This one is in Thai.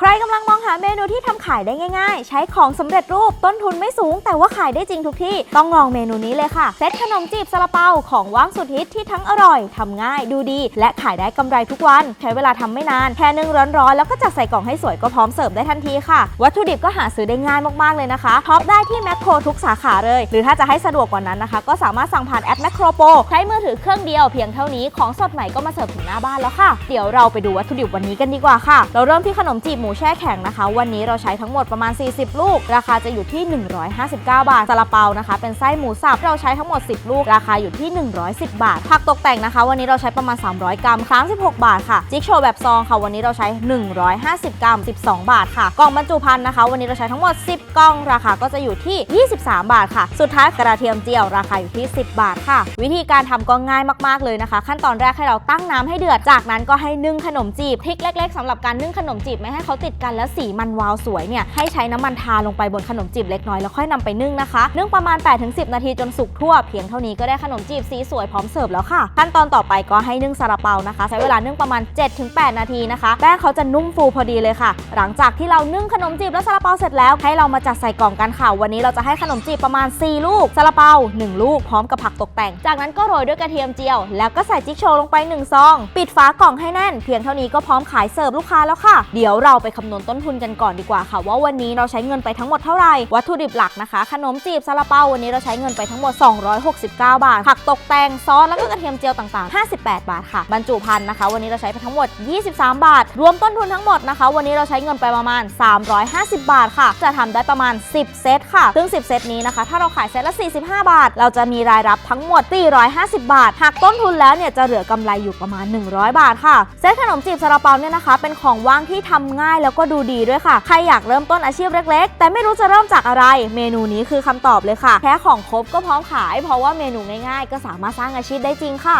ใครกำลังมองาเมนูที่ทำขายได้ง่าย ๆ ใช้ของสำเร็จรูปต้นทุนไม่สูง แต่ว่าขายได้จริงทุกที่ ต้องลองเมนูนี้เลยค่ะ เซตขนมจีบซาลาเปาของว่างสุดฮิตที่ทั้งอร่อยทำง่ายดูดี และขายได้กำไรทุกวัน ใช้เวลาทำไม่นาน แค่นึ่งร้อนๆ แล้วก็จัดใส่กล่องให้สวยก็พร้อมเสิร์ฟได้ทันทีค่ะ วัตถุดิบก็หาซื้อได้ง่ายมากๆเลยนะคะท็อปได้ที่แมคโครทุกสาขาเลย หรือถ้าจะให้สะดวกกว่านั้นนะคะ ก็สามารถสั่งผ่านแอปแมคโครโปรใช้มือถือเครื่องเดียวเพียงเท่านี้ของสดใหม่ก็มาเสิร์ฟถึงหน้าบ้านแล้วค่ะ เดี๋ยวเราไปดูวัตถุดิบวันนี้กันดีกว่าค่ะ เราเริ่มที่ขนมจีบหมูแช่แข็งนะคะวันนี้เราใช้ทั้งหมดประมาณ 40 ลูก ราคาจะอยู่ที่ 159 บาทซาลาเปานะคะ เป็นไส้หมูสับเราใช้ทั้งหมด 10 ลูก ราคาอยู่ที่ 110 บาท ผักตกแต่งนะคะ วันนี้เราใช้ประมาณ 300 กรัม 36 บาทค่ะ จิ๊กโชว์แบบซองค่ะ วันนี้เราใช้ 150 กรัม 12 บาทค่ะ กล่องบรรจุภัณฑ์นะคะ วันนี้เราใช้ทั้งหมด 10 กล่อง ราคาก็จะอยู่ที่ 23 บาทค่ะ สุดท้ายกระเทียมเจียว ราคาอยู่ที่ 10 บาทค่ะ วิธีการทำก็ง่ายมากๆเลยนะคะ ขั้นตอนแรกให้เราตั้งน้ำให้เดือด จากนั้นก็ให้นึ่งขนมจีบทริกเล็ก ๆสำหรับการนึ่งขนมจีบไม่ให้เขาติดกันแล้วสีมันวาวสวยเนี่ยให้ใช้น้ำมันทาลงไปบนขนมจีบเล็กน้อยแล้วค่อยนำไปนึ่งนะคะนึ่งประมาณ 8-10 นาทีจนสุกทั่วเพียงเท่านี้ก็ได้ขนมจีบสีสวยพร้อมเสิร์ฟแล้วค่ะ ขั้นตอนต่อไปก็ให้นึ่งซาลาเปานะคะ ใช้เวลานึ่งประมาณ 7-8 นาทีนะคะแป้งเขาจะนุ่มฟูพอดีเลยค่ะ หลังจากที่เรานึ่งขนมจีบและซาลาเปาเสร็จแล้วให้เรามาจัดใส่กล่องกันค่ะวันนี้เราจะให้ขนมจีบประมาณ 4 ลูกซาลาเปา1 ลูกพร้อมกับผักตกแต่ง จากนั้นก็โรยด้วยกระเทียมเจียว แล้วก็ใส่จิ๊กโชว์ลงไป1ซอง ปิดฝากล่องให้แน่น เพียงเท่านี้ก็พร้อมขายเสิร์ฟลูกค้าแล้วค่ะ เดี๋ยวเราไปคำนวณต้นทุนกันก่อนดีกว่าค่ะว่าวันนี้เราใช้เงินไปทั้งหมดเท่าไหร่ วัตถุดิบหลักนะคะ ขนมจีบซาลาเปาวันนี้เราใช้เงินไปทั้งหมด 269 บาท ผักตกแต่งซอสแล้วก็กระเทียมเจียวต่างๆ 58 บาทค่ะ บรรจุภัณฑ์นะคะ วันนี้เราใช้ไปทั้งหมด 23 บาท รวมต้นทุนทั้งหมดนะคะ วันนี้เราใช้เงินไปประมาณ 350 บาทค่ะ จะทำได้ประมาณ 10 เซตค่ะ ซึ่ง 10 เซตนี้นะคะ ถ้าเราขายเซตละ 45 บาท เราจะมีรายรับทั้งหมด 450 บาท หากต้นทุนแล้วเนี่ยจะเหลือกำไรอยู่ประมาณ 100 บาทค่ะ เซตขนมจีบซาลาเปาเนี่ยนะคะ เป็นของว่างที่ทำง่ายแล้วก็ดูดีด้วยค่ะ ใครอยากเริ่มต้นอาชีพเล็กๆ แต่ไม่รู้จะเริ่มจากอะไร เมนูนี้คือคำตอบเลยค่ะ แค่ของครบก็พร้อมขาย เพราะว่าเมนูง่ายๆ ก็สามารถสร้างอาชีพได้จริงค่ะ